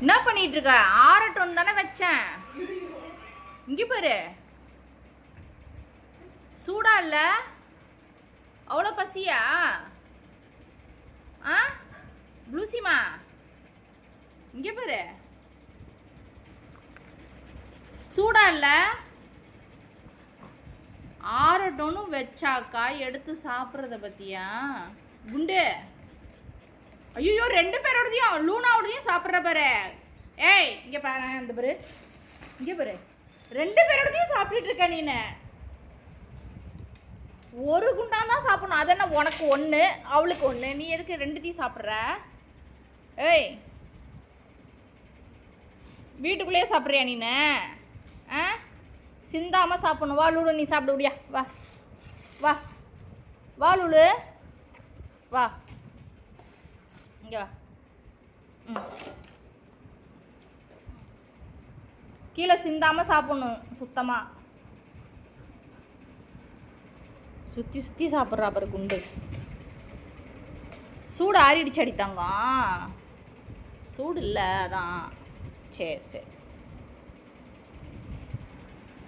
என்ன பண்ணிட்டு இருக்க ஆரட்டும் தானே வச்சேன். இங்கே பாரு. சூடா இல்லை? அவ்வளோ பசியா? ஆ? ப்ளூசிமா இங்கே பாரு. சூடா இல்லை? ஆறட்டும்னு வச்சாக்கா எடுத்து சாப்பிட்றத பற்றியா குண்டு. ஐயோ ரெண்டு பேரோடதையும் லூனாவோடதையும் சாப்பிட்ற பாரு. ஏய் இங்கே பாரு அந்த பாரு. இங்கே பாரு. ரெண்டு பேரோடதையும் சாப்பிட்டுட்டு இருக்க நீ ஒரு குண்டான் தான் சாப்பிடணும். அது என்ன உனக்கு ஒன்று அவளுக்கு ஒன்று நீ எதுக்கு ரெண்டுத்தையும் சாப்பிட்ற? ஏய். வீட்டுக்குள்ளேயே சாப்பிட்றியா நீ ஆ? சிந்தாமல் சாப்பிடணும். வா லூலு நீ சாப்பிட முடியா வா. வா. வா லூலு. வா. இங்கே வா. ம். கீழே சிந்தாமல் சாப்பிடணும் சுத்தமாக சுற்றி சுற்றி சாப்பிட்றா பாரு குண்டு. சூடு ஆறிடுச்சு அடித்தாங்க தங்கம் சூடு இல்லை அதான். சரி சரி.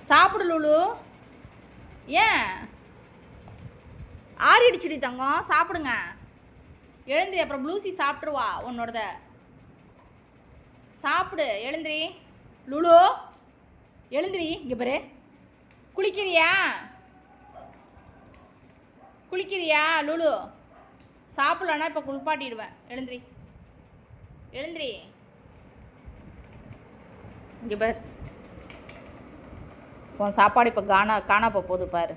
சாப்பிடு லுலு. ஏன்? ஆறிடுச்சுடி தங்கம் சாப்பிடுங்க. எழுந்திரி அப்புறம் ப்ளூசி சாப்பிட்ருவா உன்னோடத. சாப்பிடு எழுந்திரி. லுலு எழுந்திரி இங்கே பாரு. குளிக்கிறியா? குளிக்கிறியா லுலு? சாப்பிட்லன்னா இப்போ குளிப்பாட்டிடுவேன். எழுந்திரி. எழுந்திரி. இங்கே பாரு. உன் சாப்பாடு இப்போ காணா காணா போக போகுது பாரு.